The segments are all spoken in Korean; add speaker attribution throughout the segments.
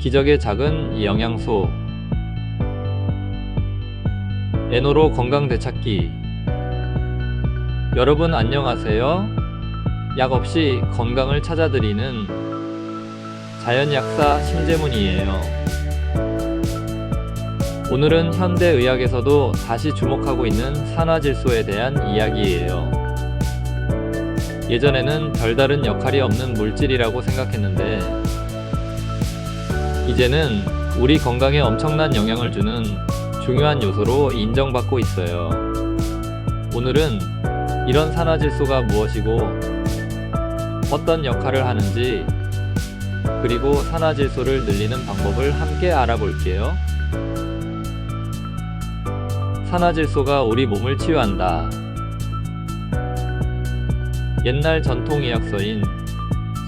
Speaker 1: 기적의 작은 영양소 에노로 건강 되찾기 여러분 안녕하세요. 약 없이 건강을 찾아드리는 자연약사 심재문이에요. 오늘은 현대의학에서도 다시 주목하고 있는 산화질소에 대한 이야기예요. 예전에는 별다른 역할이 없는 물질이라고 생각했는데, 이제는 우리 건강에 엄청난 영향을 주는 중요한 요소로 인정받고 있어요. 오늘은 이런 산화질소가 무엇이고, 어떤 역할을 하는지, 그리고 산화질소를 늘리는 방법을 함께 알아볼게요. 산화질소가 우리 몸을 치유한다. 옛날 전통 의학서인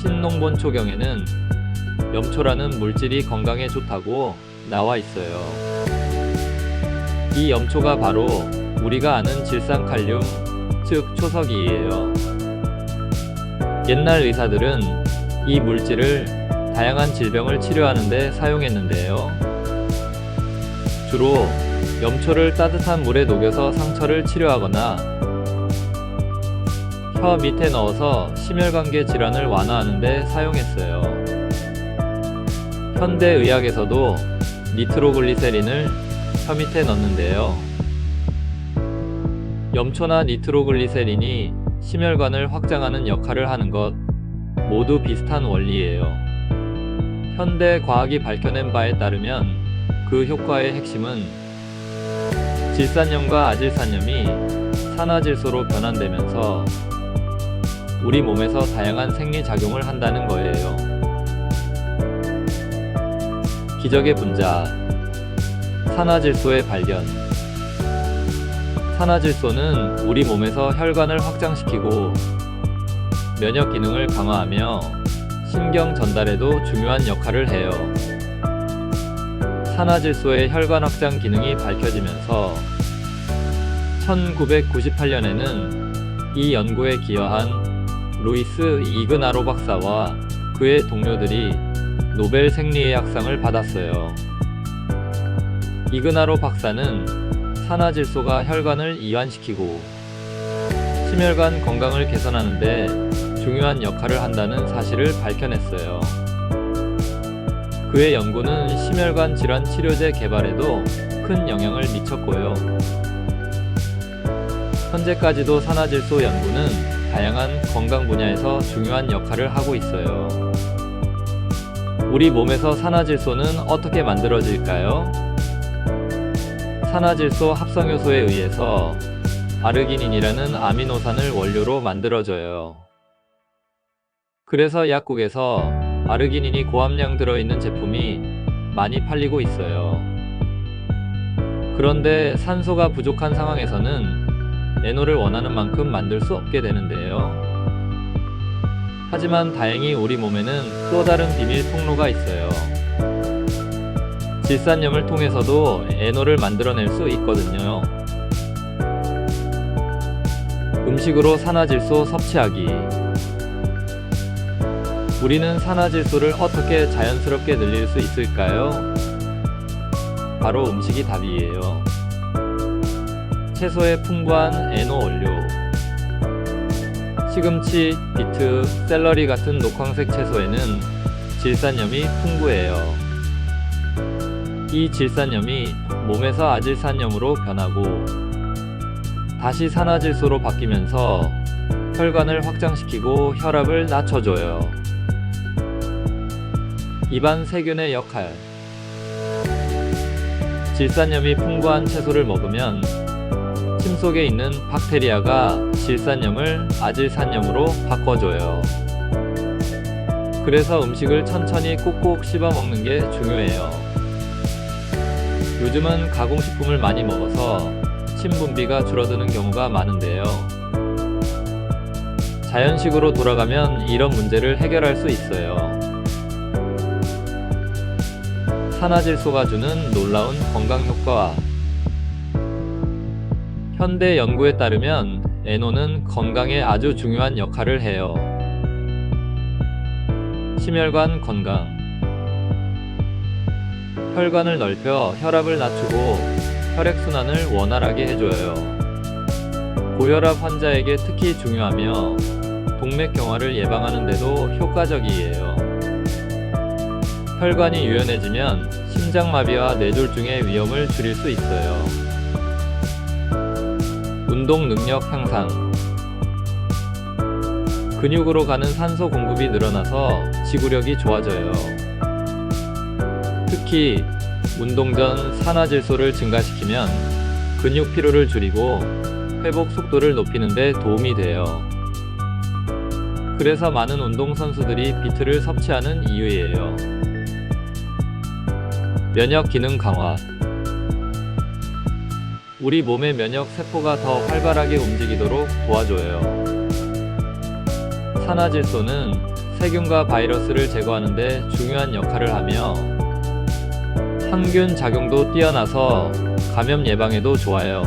Speaker 1: 신농본 초경에는 염초라는 물질이 건강에 좋다고 나와 있어요. 이 염초가 바로 우리가 아는 질산칼륨, 즉 초석이에요. 옛날 의사들은 이 물질을 다양한 질병을 치료하는 데 사용했는데요. 주로 염초를 따뜻한 물에 녹여서 상처를 치료하거나 혀 밑에 넣어서 심혈관계 질환을 완화하는 데 사용했어요. 현대 의학에서도 니트로글리세린을 혀 밑에 넣는데요. 염초나 니트로글리세린이 심혈관을 확장하는 역할을 하는 것 모두 비슷한 원리예요. 현대 과학이 밝혀낸 바에 따르면 그 효과의 핵심은 질산염과 아질산염이 산화질소로 변환되면서 우리 몸에서 다양한 생리작용을 한다는 거예요. 기적의 분자 산화질소의 발견 산화질소는 우리 몸에서 혈관을 확장시키고 면역 기능을 강화하며 신경 전달에도 중요한 역할을 해요. 산화질소의 혈관 확장 기능이 밝혀지면서 1998년에는 이 연구에 기여한 루이스 이그나로 박사와 그의 동료들이 노벨 생리의학상을 받았어요. 이그나로 박사는 산화질소가 혈관을 이완시키고 심혈관 건강을 개선하는데 중요한 역할을 한다는 사실을 밝혀냈어요. 그의 연구는 심혈관 질환 치료제 개발에도 큰 영향을 미쳤고요. 현재까지도 산화질소 연구는 다양한 건강 분야에서 중요한 역할을 하고 있어요. 우리 몸에서 산화질소는 어떻게 만들어질까요? 산화질소 합성효소에 의해서 아르기닌이라는 아미노산을 원료로 만들어져요. 그래서 약국에서 아르기닌이 고함량 들어있는 제품이 많이 팔리고 있어요. 그런데 산소가 부족한 상황에서는 에노를 원하는 만큼 만들 수 없게 되는데요. 하지만 다행히 우리 몸에는 또 다른 비밀 통로가 있어요. 질산염을 통해서도 에노를 만들어낼 수 있거든요. 음식으로 산화질소 섭취하기. 우리는 산화질소를 어떻게 자연스럽게 늘릴 수 있을까요? 바로 음식이 답이에요. 채소에 풍부한 에노 원료. 시금치, 비트, 샐러리 같은 녹황색 채소에는 질산염이 풍부해요. 이 질산염이 몸에서 아질산염으로 변하고 다시 산화질소로 바뀌면서 혈관을 확장시키고 혈압을 낮춰줘요. 입안 세균의 역할 질산염이 풍부한 채소를 먹으면 침 속에 있는 박테리아가 질산염을 아질산염으로 바꿔줘요. 그래서 음식을 천천히 꾹꾹 씹어 먹는 게 중요해요. 요즘은 가공식품을 많이 먹어서 침 분비가 줄어드는 경우가 많은데요. 자연식으로 돌아가면 이런 문제를 해결할 수 있어요. 산화질소가 주는 놀라운 건강 효과. 현대 연구에 따르면 에노는 건강에 아주 중요한 역할을 해요. 심혈관 건강. 혈관을 넓혀 혈압을 낮추고 혈액순환을 원활하게 해줘요. 고혈압 환자에게 특히 중요하며 동맥경화를 예방하는 데도 효과적이에요. 혈관이 유연해지면 심장마비와 뇌졸중의 위험을 줄일 수 있어요. 운동 능력 향상 근육으로 가는 산소 공급이 늘어나서 지구력이 좋아져요. 특히 운동 전 산화질소를 증가시키면 근육 피로를 줄이고 회복 속도를 높이는 데 도움이 돼요. 그래서 많은 운동선수들이 비트를 섭취하는 이유예요. 면역 기능 강화 우리 몸의 면역 세포가 더 활발하게 움직이도록 도와줘요. 산화질소는 세균과 바이러스를 제거하는 데 중요한 역할을 하며 항균 작용도 뛰어나서 감염 예방에도 좋아요.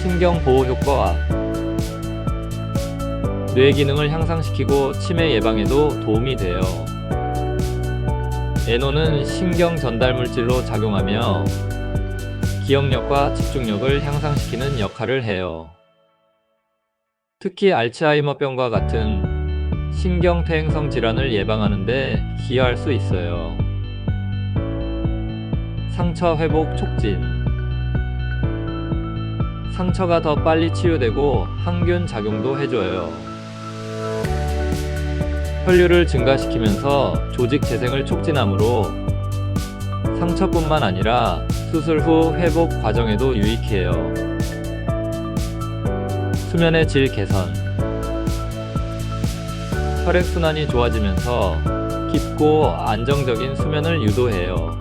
Speaker 1: 신경 보호 효과와 뇌 기능을 향상시키고 치매 예방에도 도움이 돼요. 에노는 신경 전달 물질로 작용하며 기억력과 집중력을 향상시키는 역할을 해요. 특히 알츠하이머병과 같은 신경퇴행성 질환을 예방하는 데 기여할 수 있어요. 상처 회복 촉진 상처가 더 빨리 치유되고 항균 작용도 해줘요. 혈류를 증가시키면서 조직 재생을 촉진하므로 상처뿐만 아니라 수술 후 회복 과정에도 유익해요. 수면의 질 개선 혈액순환이 좋아지면서 깊고 안정적인 수면을 유도해요.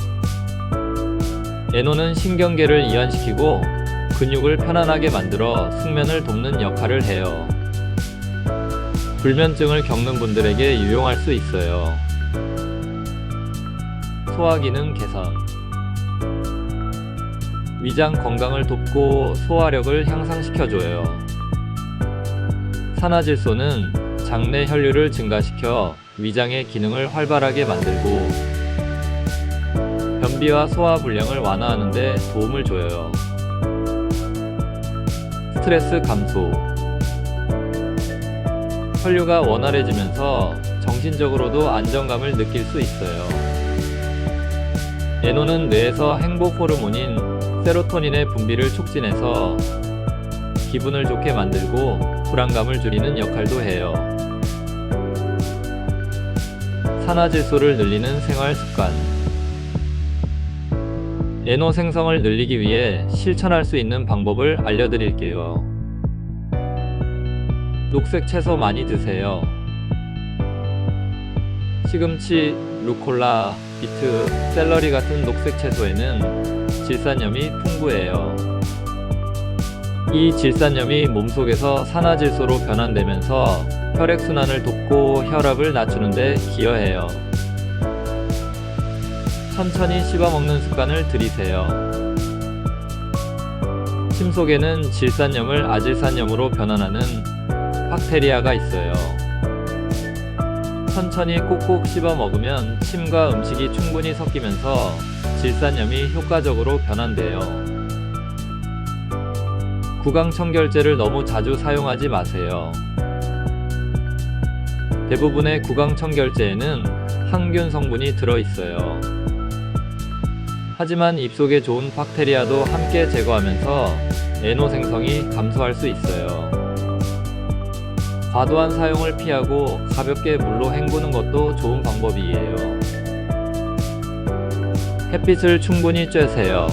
Speaker 1: 에노는 신경계를 이완시키고 근육을 편안하게 만들어 숙면을 돕는 역할을 해요. 불면증을 겪는 분들에게 유용할 수 있어요. 소화 기능 개선. 위장 건강을 돕고 소화력을 향상시켜줘요. 산화질소는 장내 혈류를 증가시켜 위장의 기능을 활발하게 만들고 변비와 소화 불량을 완화하는 데 도움을 줘요. 스트레스 감소. 혈류가 원활해지면서 정신적으로도 안정감을 느낄 수 있어요. 에노는 뇌에서 행복 호르몬인 세로토닌의 분비를 촉진해서 기분을 좋게 만들고 불안감을 줄이는 역할도 해요. 산화질소를 늘리는 생활 습관. 에노 생성을 늘리기 위해 실천할 수 있는 방법을 알려드릴게요. 녹색 채소 많이 드세요. 시금치, 루콜라, 비트, 샐러리 같은 녹색 채소에는 질산염이 풍부해요. 이 질산염이 몸속에서 산화질소로 변환되면서 혈액순환을 돕고 혈압을 낮추는 데 기여해요. 천천히 씹어먹는 습관을 들이세요. 침 속에는 질산염을 아질산염으로 변환하는 박테리아가 있어요. 천천히 꼭꼭 씹어 먹으면 침과 음식이 충분히 섞이면서 질산염이 효과적으로 변환돼요. 구강 청결제를 너무 자주 사용하지 마세요. 대부분의 구강 청결제에는 항균 성분이 들어있어요. 하지만 입속에 좋은 박테리아도 함께 제거하면서 에노 생성이 감소할 수 있어요. 과도한 사용을 피하고 가볍게 물로 헹구는 것도 좋은 방법이에요. 햇빛을 충분히 쬐세요.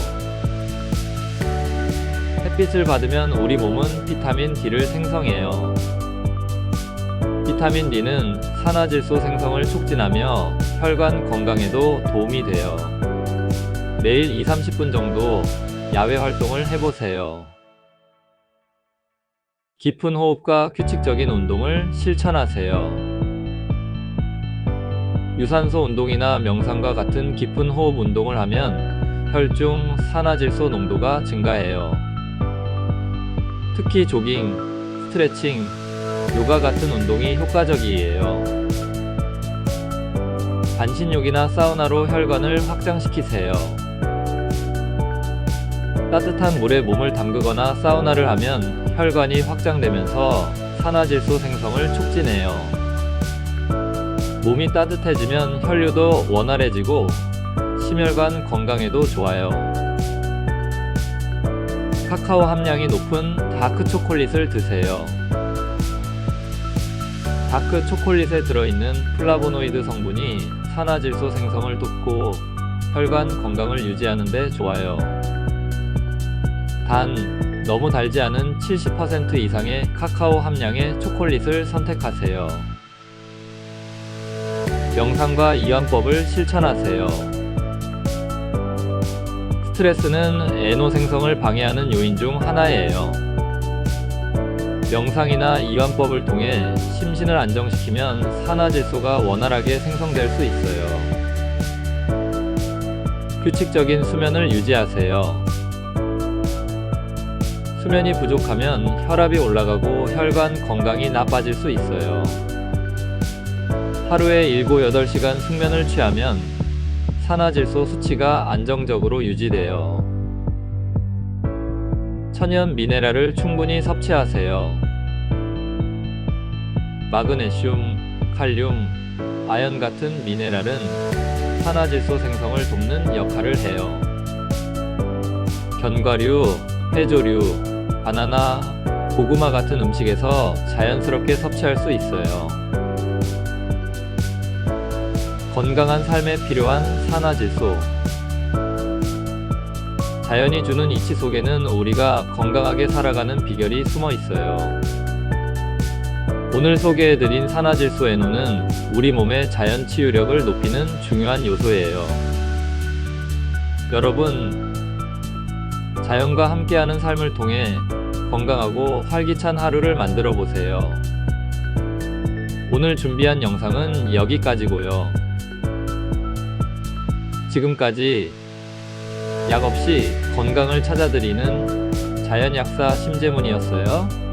Speaker 1: 햇빛을 받으면 우리 몸은 비타민 D를 생성해요. 비타민 D는 산화질소 생성을 촉진하며 혈관 건강에도 도움이 돼요. 매일 2, 30분 정도 야외 활동을 해보세요. 깊은 호흡과 규칙적인 운동을 실천하세요. 유산소 운동이나 명상과 같은 깊은 호흡 운동을 하면 혈중 산화질소 농도가 증가해요. 특히 조깅, 스트레칭, 요가 같은 운동이 효과적이에요. 반신욕이나 사우나로 혈관을 확장시키세요. 따뜻한 물에 몸을 담그거나 사우나를 하면 혈관이 확장되면서 산화질소 생성을 촉진해요. 몸이 따뜻해지면 혈류도 원활해지고 심혈관 건강에도 좋아요. 카카오 함량이 높은 다크 초콜릿을 드세요. 다크 초콜릿에 들어있는 플라보노이드 성분이 산화질소 생성을 돕고 혈관 건강을 유지하는 데 좋아요. 단, 너무 달지 않은 70% 이상의 카카오 함량의 초콜릿을 선택하세요. 명상과 이완법을 실천하세요. 스트레스는 에노 생성을 방해하는 요인 중 하나예요. 명상이나 이완법을 통해 심신을 안정시키면 산화질소가 원활하게 생성될 수 있어요. 규칙적인 수면을 유지하세요. 수면이 부족하면 혈압이 올라가고 혈관 건강이 나빠질 수 있어요. 하루에 7, 8시간 숙면을 취하면 산화질소 수치가 안정적으로 유지돼요. 천연 미네랄을 충분히 섭취하세요. 마그네슘, 칼륨, 아연 같은 미네랄은 산화질소 생성을 돕는 역할을 해요. 견과류, 해조류, 바나나, 고구마 같은 음식에서 자연스럽게 섭취할 수 있어요. 건강한 삶에 필요한 산화질소. 자연이 주는 이치 속에는 우리가 건강하게 살아가는 비결이 숨어 있어요. 오늘 소개해드린 산화질소 에노는 우리 몸의 자연 치유력을 높이는 중요한 요소예요. 여러분, 자연과 함께하는 삶을 통해 건강하고 활기찬 하루를 만들어 보세요. 오늘 준비한 영상은 여기까지고요. 지금까지 약 없이 건강을 찾아드리는 자연약사 심재문이었어요.